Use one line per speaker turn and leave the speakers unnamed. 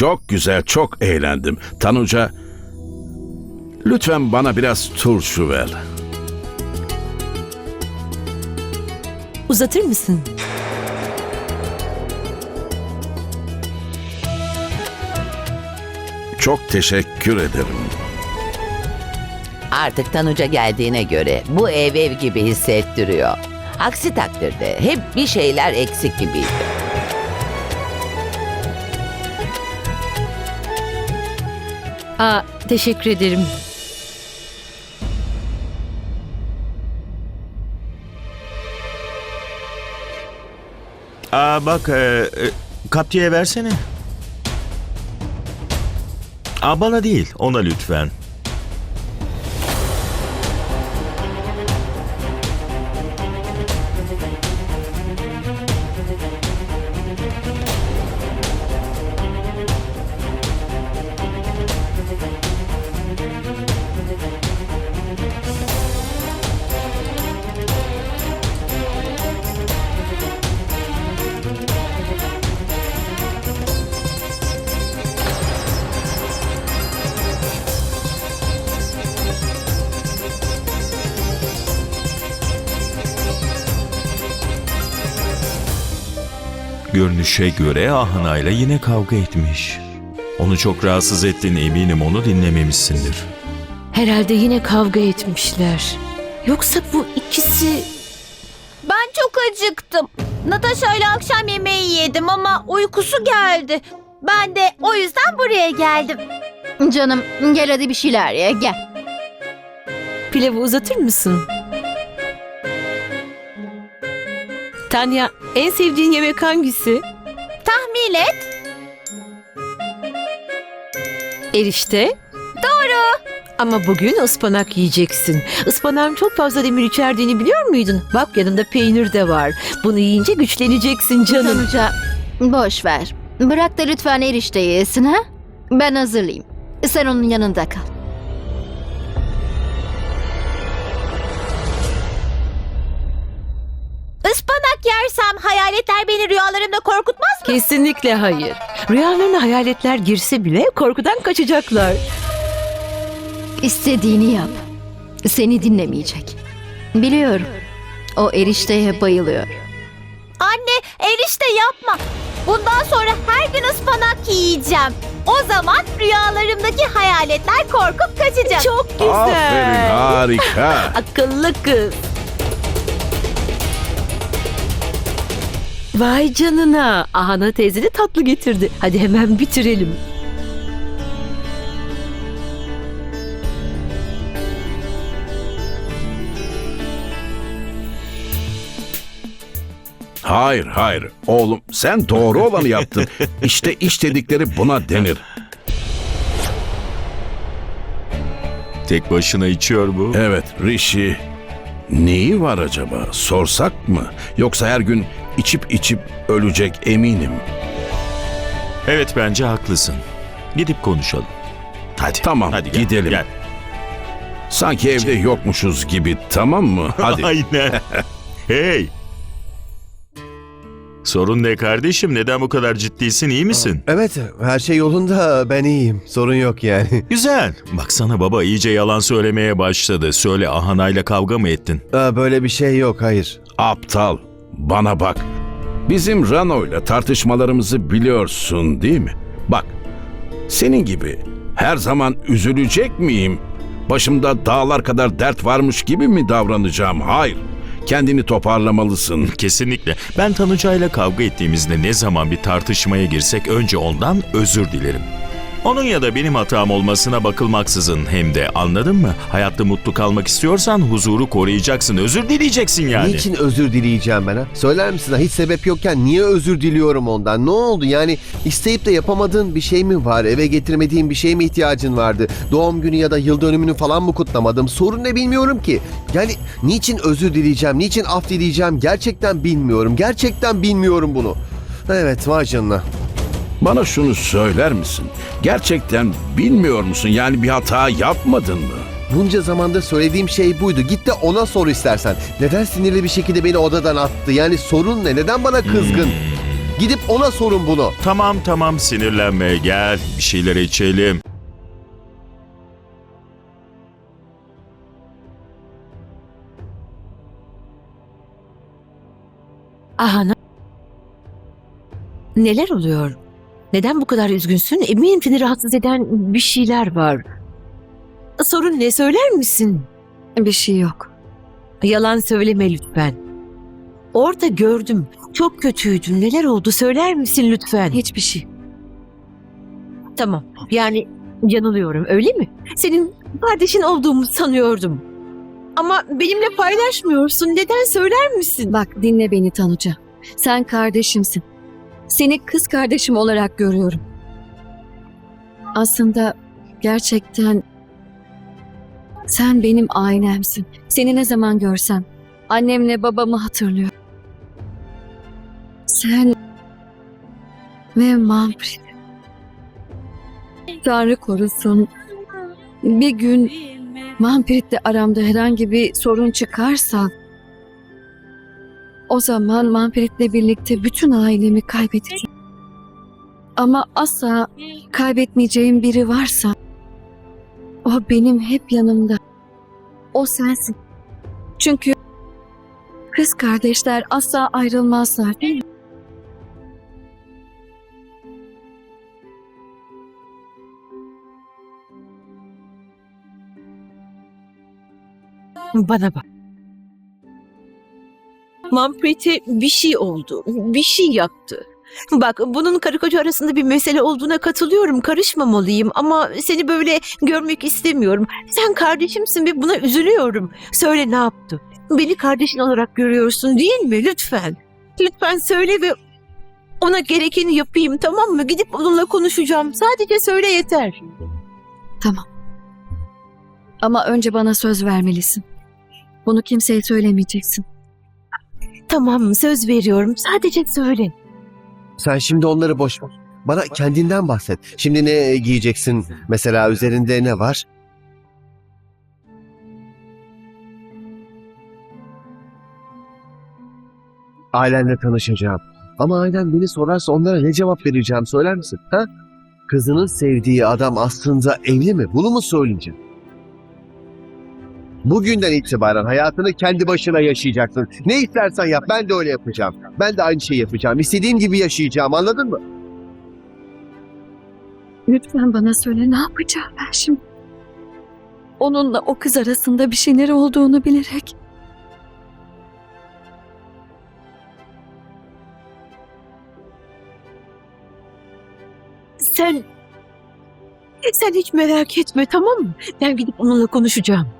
Çok güzel, çok eğlendim. Tanuca, lütfen bana biraz turşu ver.
Uzatır mısın?
Çok teşekkür ederim.
Artık Tanuca geldiğine göre bu ev ev gibi hissettiriyor. Aksi takdirde hep bir şeyler eksik gibiydi.
Aa, teşekkür ederim.
Aa bak e, e, kapçaya versene. Aa bana değil ona lütfen. Görünüşe göre Ahana'yla yine kavga etmiş. Onu çok rahatsız ettin eminim onu dinlememişsindir.
Herhalde yine kavga etmişler. Yoksa bu ikisi...
Ben çok acıktım. Natasha ile akşam yemeği yedim ama uykusu geldi. Ben de o yüzden buraya geldim.
Canım gel hadi bir şeyler ye gel.
Pilavı uzatır mısın? Tanya, en sevdiğin yemek hangisi?
Tahmin et.
Erişte.
Doğru.
Ama bugün ıspanak yiyeceksin. Ispanağın çok fazla demir içerdiğini biliyor muydun? Bak yanında peynir de var. Bunu yiyince güçleneceksin canım.
Sonuca boş ver. Bırak da lütfen erişte yesin ha. Ben hazırlayayım. Sen onun yanında kal.
Ispanak yersem hayaletler beni rüyalarımda korkutmaz mı?
Kesinlikle hayır. Rüyalarına hayaletler girse bile korkudan kaçacaklar.
İstediğini yap. Seni dinlemeyecek. Biliyorum. O erişteye bayılıyor.
Anne erişte yapma. Bundan sonra her gün ıspanak yiyeceğim. O zaman rüyalarımdaki hayaletler korkup kaçacak.
Çok güzel.
Aferin, harika.
Akıllı kız. Vay canına. Ahana teyze de tatlı getirdi. Hadi hemen bitirelim.
Hayır, hayır. Oğlum, sen doğru olanı yaptın. İşte iş dedikleri buna denir.
Tek başına içiyor bu.
Evet, Rishi. Neyi var acaba? Sorsak mı? Yoksa her gün içip içip ölecek eminim.
Evet bence haklısın. Gidip konuşalım. Hadi.
Tamam,
Hadi gel,
gidelim.
Gel.
Sanki evde yokmuşuz gibi, tamam mı? Hadi.
Aynen. hey. Sorun ne kardeşim? Neden bu kadar ciddisin? İyi misin?
Evet, her şey yolunda. Ben iyiyim. Sorun yok yani.
Güzel. Baksana baba iyice yalan söylemeye başladı. Söyle Ahana'yla kavga mı ettin?
Aa, Böyle bir şey yok, hayır.
Aptal, bana bak. Bizim Rano'yla tartışmalarımızı biliyorsun değil mi? Bak, senin gibi her zaman üzülecek miyim? Başımda dağlar kadar dert varmış gibi mi davranacağım? Hayır. Kendini toparlamalısın.
Kesinlikle. Ben Tanuca'yla kavga ettiğimizde ne zaman bir tartışmaya girsek önce ondan özür dilerim. Onun ya da benim hatam olmasına bakılmaksızın hem de anladın mı? Hayatta mutlu kalmak istiyorsan huzuru koruyacaksın, özür dileyeceksin yani.
Niçin özür dileyeceğim ben ha? Söyler misin ha? Hiç sebep yokken niye özür diliyorum ondan? Ne oldu? Yani isteyip de yapamadığın bir şey mi var? Eve getirmediğin bir şey mi ihtiyacın vardı? Doğum günü ya da yıl dönümünü falan mı kutlamadım? Sorun ne bilmiyorum ki. Yani niçin özür dileyeceğim? Niçin af dileyeceğim? Gerçekten bilmiyorum. Gerçekten bilmiyorum bunu. Evet vay canına.
Bana şunu söyler misin? Gerçekten bilmiyor musun? Yani bir hata yapmadın mı?
Bunca zamandır söylediğim şey buydu. Git de ona sor istersen. Neden sinirli bir şekilde beni odadan attı? Yani sorun ne? Neden bana kızgın? Gidip ona sorun bunu.
Tamam tamam sinirlenme gel bir şeyler içelim.
Aha ne- Neler oluyor? Neden bu kadar üzgünsün? Eminim seni rahatsız eden bir şeyler var. Sorun ne söyler misin?
Bir şey yok.
Yalan söyleme lütfen. Orada gördüm. Çok kötüydün. Neler oldu söyler misin lütfen?
Hiçbir şey.
Tamam. Yani yanılıyorum öyle mi? Senin kardeşin olduğumu sanıyordum. Ama benimle paylaşmıyorsun. Neden söyler misin?
Bak dinle beni Tanuca. Sen kardeşimsin. Seni kız kardeşim olarak görüyorum. Aslında gerçekten sen benim ailemsin. Seni ne zaman görsem annemle babamı hatırlıyorum. Sen ve Manfred. Tanrı korusun. Bir gün Manfred'le aramda herhangi bir sorun çıkarsa o zaman Manfred'le birlikte bütün ailemi kaybedeceğim. Ama asla kaybetmeyeceğim biri varsa o benim hep yanımda. O sensin. Çünkü kız kardeşler asla ayrılmazlar değil mi?
Bana bak. Manfred'e bir şey oldu. Bir şey yaptı. Bak bunun karı koca arasında bir mesele olduğuna katılıyorum. Karışmamalıyım ama seni böyle görmek istemiyorum. Sen kardeşimsin ve buna üzülüyorum. Söyle ne yaptı? Beni kardeşin olarak görüyorsun değil mi? Lütfen. Lütfen söyle ve ona gerekeni yapayım tamam mı? Gidip onunla konuşacağım. Sadece söyle yeter.
Tamam. Ama önce bana söz vermelisin. Bunu kimseye söylemeyeceksin.
Tamam söz veriyorum. Sadece söyle.
Sen şimdi onları boş ver. Bana kendinden bahset. Şimdi ne giyeceksin? Mesela üzerinde ne var? Ailenle tanışacağım. Ama ailen beni sorarsa onlara ne cevap vereceğim söyler misin? Ha? Kızının sevdiği adam aslında evli mi? Bunu mu söyleyeceğim? Bugünden itibaren hayatını kendi başına yaşayacaksın. Ne istersen yap ben de öyle yapacağım. Ben de aynı şeyi yapacağım. İstediğim gibi yaşayacağım anladın mı?
Lütfen bana söyle ne yapacağım ben şimdi? Onunla o kız arasında bir şeyler olduğunu bilerek.
Sen sen hiç merak etme tamam mı? Ben gidip onunla konuşacağım.